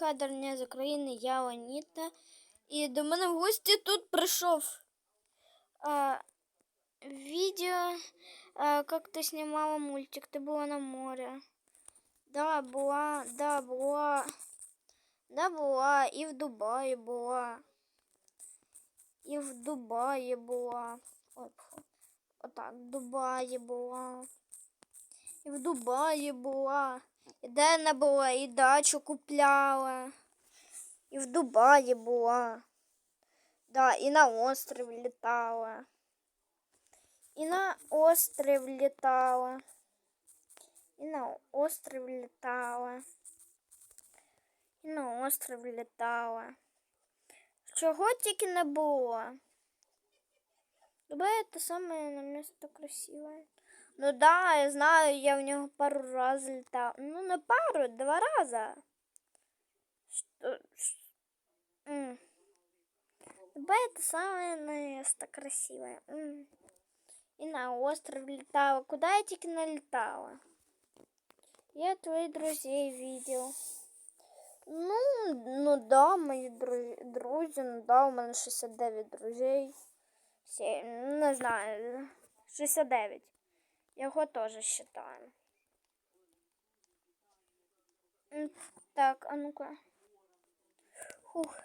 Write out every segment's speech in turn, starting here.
хедер не з України, я Аніта. І до мене в гості тут прийшов а, відео, а, як ти знімала мультик, ти була на морі. Да, була, да, була. Да, була. І в Дубаї була. І в Дубаї була. Ой, фу. Отак, в Дубаї була. І в Дубаї була. Де вона була, і дачу купляла. І в Дубаї була. Да, і на острів літала. І на острів літала. І на острів літала. І на острів літала. Чого тільки не було. Дубай это самое на место красивое. Ну да, я знаю, я в него пару раз летал. Ну, не пару, два раза. Что? ш- М. Дубай это самое место красивое. М. И на остров летала. Куда я тільки не летала? Я твоих друзей видел. Ну, ну да, мої друзі, друзі, ну да, у мене 69 друзей. Всі, не знаю, 69. Теж считаю. М, Так, а ну-ка. Хух.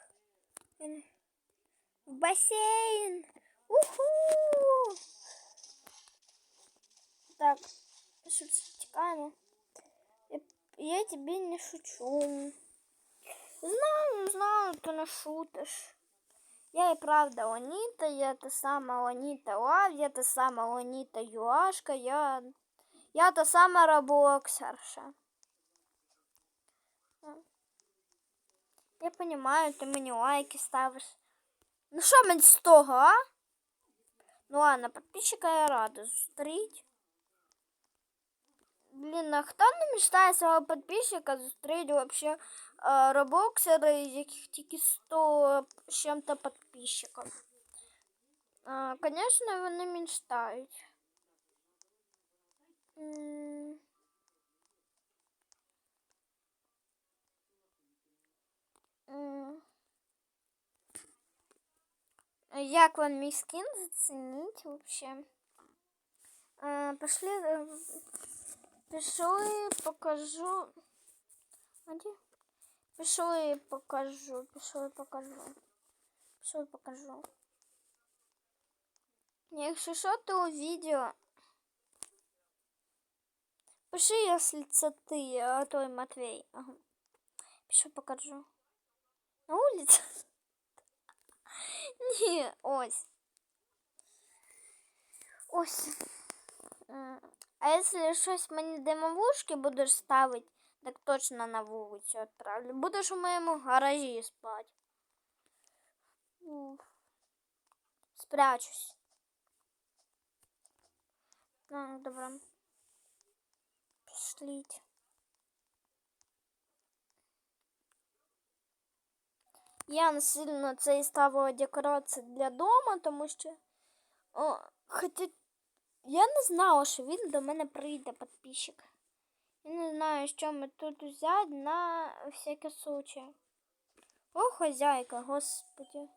В бассейн! Уху! Так, текаем? Я, тебе не шучу. Знаю, знаю, ты не шутишь. Я и правда Ланита, я та сама Ланита Лав, я та сама Ланита Юашка, я, я та сама Роблоксерша. М. Я понимаю, ты мені лайки ставиш. Ну що мені з того, а? Ну ладно, подписчика я рада зустріть. Блін, а хто не мечтає свого підписчика зустріти вообще э, робоксери, яких тільки 100 з чим-то підписчиків? А, конечно, вони мечтають. М. М. Як вам мій скін зацініть вообще? А, пошли, э, пішли, покажу. А де? Пішли, покажу, пішли, покажу. Пішли, покажу. Якщо що, то у відео. Пиши, якщо це ти, а той Матвей. Ага. Пішли, покажу. На вулиці? Ні, ось. Ось. А якщо щось мені димовушки будеш ставити, так точно на вулицю відправлю. Будеш у моєму гаражі спати. Спрячусь. Ну, добре. Пішліть. Я насильно це і ставила декорації для дому, тому що. О, хоча я не знала, що він до мене прийде підписчик. Я не знаю, що ми тут взяти на всякий случай. О, хозяйка, господи.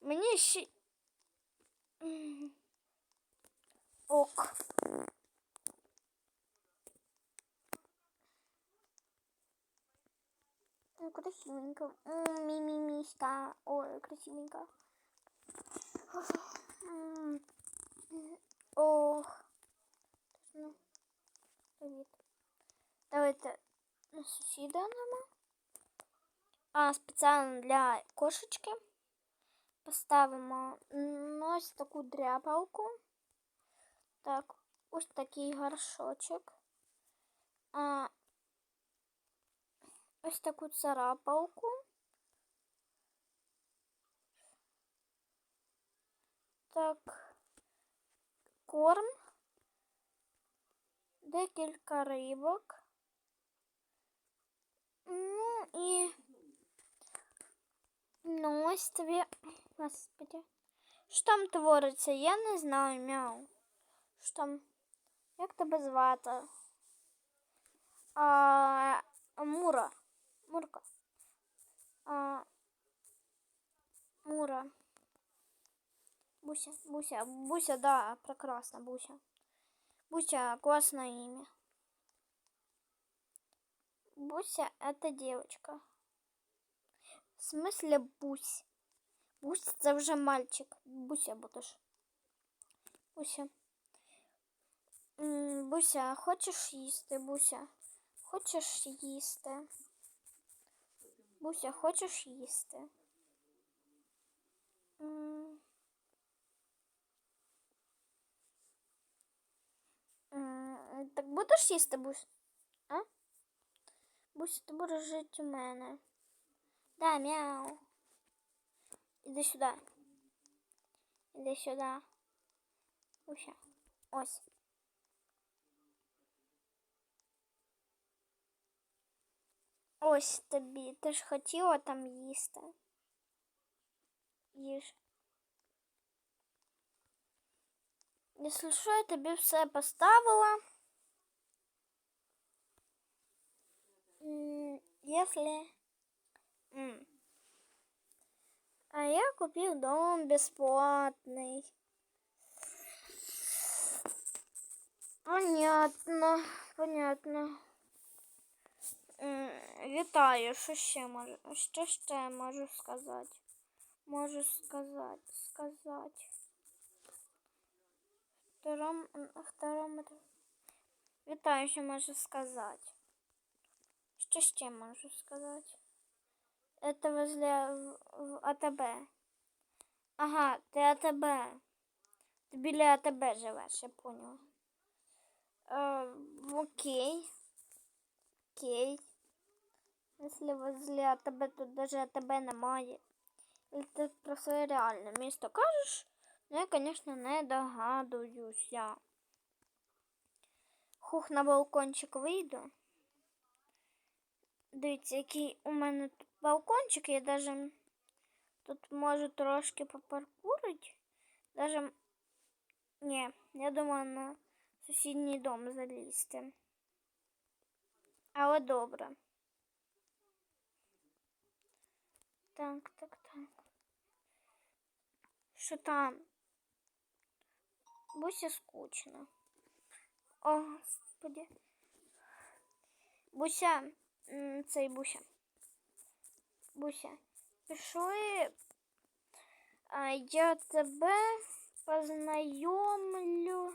Мені ще. Ок. Ой, красивенько. М, Мимимишка. Ой, красивенько. М. Ох. Ну, привіт. Давайте на сусіда нема. А спеціально для кошечки поставимо м, ось таку дряпалку. Так, ось такий горшочок. А, ось таку царапалку. Так, корм, декілька рибок. Ну і ну, ось тобі, господи. Що там твориться? Я не знаю, мяу. Що там? Як тебе звати? А, Мура. Мурка. А, Мура. Буся, Буся, Буся, да, прекрасно, Буся. Буся, классное имя. Буся это девочка. В смысле Бусь? Бусь це вже мальчик. Буся будеш. Буся. М, Буся, хочеш їсти, Буся? Хочеш їсти? Буся, хочеш їсти? Так будеш їсти, Бусь? А? Буся, ти будеш жити у мене. Да, мяу. Іди сюди. Іди сюди. Буся. Ось. Ось тобі. Ти ж хотіла там їсти. Їж. Якщо що, я тобі все поставила. Если... А я купил дом бесплатный. Понятно, понятно. М, Вітаю, що ще можу? Що ще можу сказати? Можу сказати, сказати. Втором, втором, Вітаю, що можу сказати. Що ще можу сказати? Это возле в, АТБ. Ага, ти АТБ. Ти біля АТБ живеш, я поняла. Е, окей. Окей. Если возле АТБ тут даже АТБ немає. Или ти про своє реальне місто кажеш? Ну, я, конечно, не догадуюся. Хух, на балкончик вийду. Дивіться, який у мене тут балкончик. Я даже тут можу трошки попаркурити. Даже ні, я думаю на сусідній дом залізти. Але добре. Так, так, так. Що там? Буся скучно. О, господи. Буся, м, Цей Буся. Буся, пішли. А, я тебе познайомлю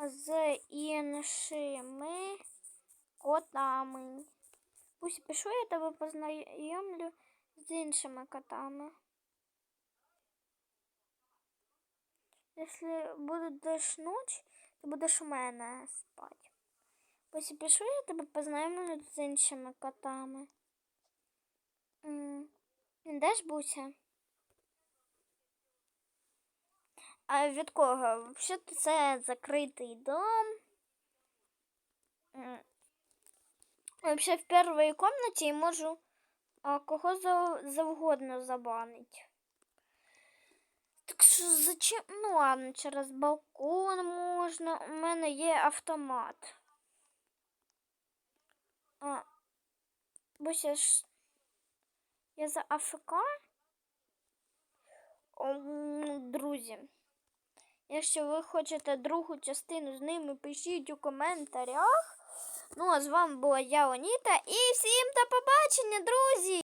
з іншими котами. Буся, пішли, я тебе познайомлю з іншими котами. Якщо буде ночь, ти будеш у мене спати. Ось пішли, я тебе познайомлю з іншими котами. Де ж Буся? А від кого? Взагалі це закритий дом. Вообще в першій кімнаті я можу кого завгодно забанить. Так що зачем? Ну ладно, через балкон можна. У мене є автомат. А, Буся ж. Я за АФК? Друзі. Якщо ви хочете другу частину з ними, пишіть у коментарях. Ну, а з вами була я, Оніта, і всім до побачення, друзі!